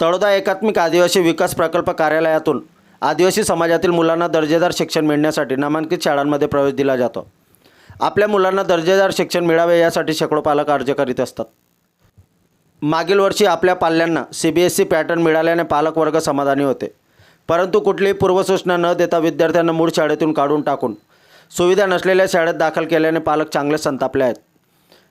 तळोदा एकात्मिक आदिवासी विकास प्रकल्प कार्यालयातून आदिवासी समाजातील मुलांना दर्जेदार शिक्षण मिळण्यासाठी नामांकित शाळांमध्ये प्रवेश दिला जातो. आपल्या मुलांना दर्जेदार शिक्षण मिळावे यासाठी शेकडो पालक अर्ज करीत असतात. मागील वर्षी आपल्या पाल्यांना C B S C pattern मिळाल्याने पालकवर्ग समाधानी होते. परंतु कुठलीही पूर्वसूचना न देता विद्यार्थ्यांना मूळ शाळेतून काढून टाकून सुविधा नसलेल्या शाळेत दाखल केल्याने पालक चांगले संतापले आहेत.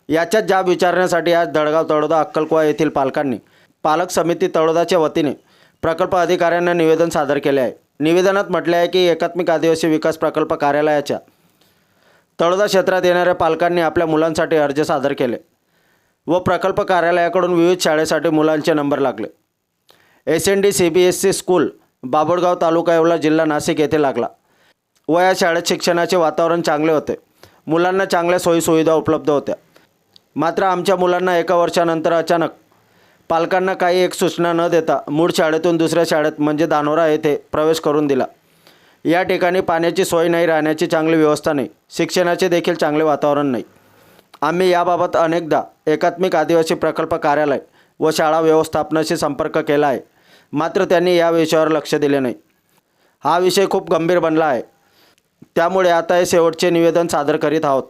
याच्यात जाब विचारण्यासाठी आज दडगाव तळोदा अक्कलकुवा येथील पालकांनी पालक समिती तळोदाच्या वतीने प्रकल्प अधिकाऱ्यांना निवेदन सादर केले आहे. निवेदनात म्हटले आहे की एकात्मिक आदिवासी विकास प्रकल्प कार्यालयाच्या तळोदा क्षेत्रात येणाऱ्या पालकांनी आपल्या मुलांसाठी अर्ज सादर केले व प्रकल्प कार्यालयाकडून विविध शाळेसाठी मुलांचे नंबर लागले. S N D C B S C school Babulgaon तालुका येवला जिल्हा नाशिक येथे लागला व या शाळेत शिक्षणाचे वातावरण चांगले होते. मुलांना चांगल्या सोयीसुविधा उपलब्ध होत्या. मात्र आमच्या मुलांना एका वर्षानंतर अचानक पालकांना काही एक सूचना न देता मूळ शाळेतून दुसऱ्या शाळेत म्हणजे दानोरा येथे प्रवेश करून दिला. या ठिकाणी पाण्याची सोय नाही राहण्याची चांगली व्यवस्था नाही शिक्षणाचे देखील चांगले वातावरण नाही. आम्ही याबाबत अनेकदा एकात्मिक आदिवासी प्रकल्प कार्यालय व शाळा व्यवस्थापनाशी संपर्क केला आहे. मात्र त्यांनी या विषयावर लक्ष दिले नाही. हा विषय खूप गंभीर बनला आहे. त्यामुळे आता हे शेवटचे निवेदन सादर करीत आहोत.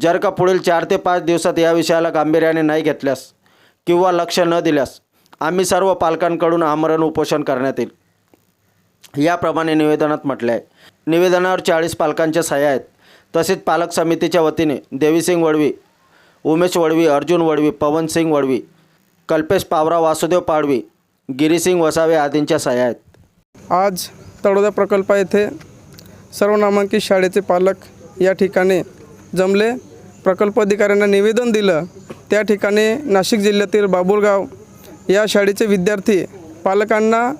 जर का पुढील चार ते पाच दिवसात या विषयाला गांभीर्याने नाही घेतल्यास किंवा लक्ष न दिल्यास आम्ही सर्व पालकांकडून आमरण उपोषण करण्यात येईल. याप्रमाणे निवेदनात म्हटले आहे निवेदनावर चाळीस पालकांच्या सह्या आहेत. तसेच पालक समितीच्या वतीने देवीसिंग वडवी उमेश वडवी अर्जुन वडवी पवनसिंग वडवी कल्पेश पावरा वासुदेव पाडवी गिरीसिंग वसावे आदींच्या सह्या आहेत. आज तळोदा प्रकल्प येथे सर्व नामांकित शाळेचे पालक या ठिकाणी जमले. प्रकल्प अधिकाऱ्यांना निवेदन दिलं. त्या ठिकाणी नाशिक जिल्ह्यातील बाबुलगाव या शाळेचे विद्यार्थी पालकांना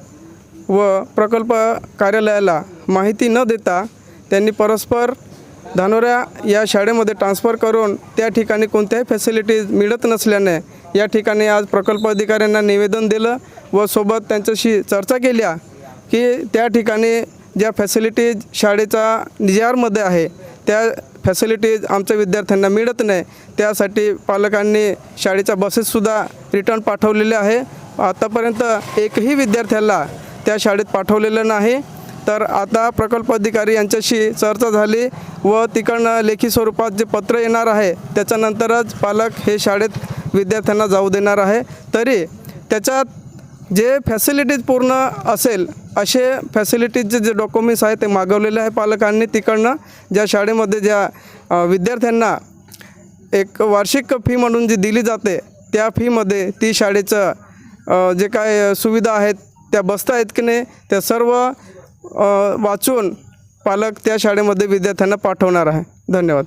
व प्रकल्प कार्यालयाला माहिती न देता त्यांनी परस्पर धानोऱ्या या शाळेमध्ये ट्रान्स्फर करून त्या ठिकाणी कोणत्याही फॅसिलिटीज मिळत नसल्याने या ठिकाणी आज प्रकल्प अधिकाऱ्यांना निवेदन दिलं व सोबत त्यांच्याशी चर्चा केल्या की त्या ठिकाणी ज्या फॅसिलिटीज शाळेचा निजारमध्ये आहे त्या फॅसिलिटीज आमच्या विद्यार्थ्यांना मिळत नाही. त्यासाठी पालकांनी शाळेच्या बसेससुद्धा रिटर्न पाठवलेल्या आहे. आतापर्यंत एकही विद्यार्थ्याला त्या शाळेत पाठवलेलं नाही. तर आता प्रकल्प अधिकारी यांच्याशी चर्चा झाली व तिकडनं लेखी स्वरूपात जे पत्र येणार आहे त्याच्यानंतरच पालक हे शाळेत विद्यार्थ्यांना जाऊ देणार आहे. तरी त्याच्यात जे फॅसिलिटीज पूर्ण असेल असे फॅसिलिटीजचे जे डॉक्युमेंट्स आहेत ते मागवलेले आहे पालकांनी तिकडनं. ज्या शाळेमध्ये ज्या विद्यार्थ्यांना एक वार्षिक फी म्हणून जी दिली जाते त्या फीमध्ये ती शाळेचं जे काय सुविधा आहेत त्या बसता आहेत की नाही त्या सर्व वाचून पालक त्या शाळेमध्ये विद्यार्थ्यांना पाठवणार आहे. धन्यवाद.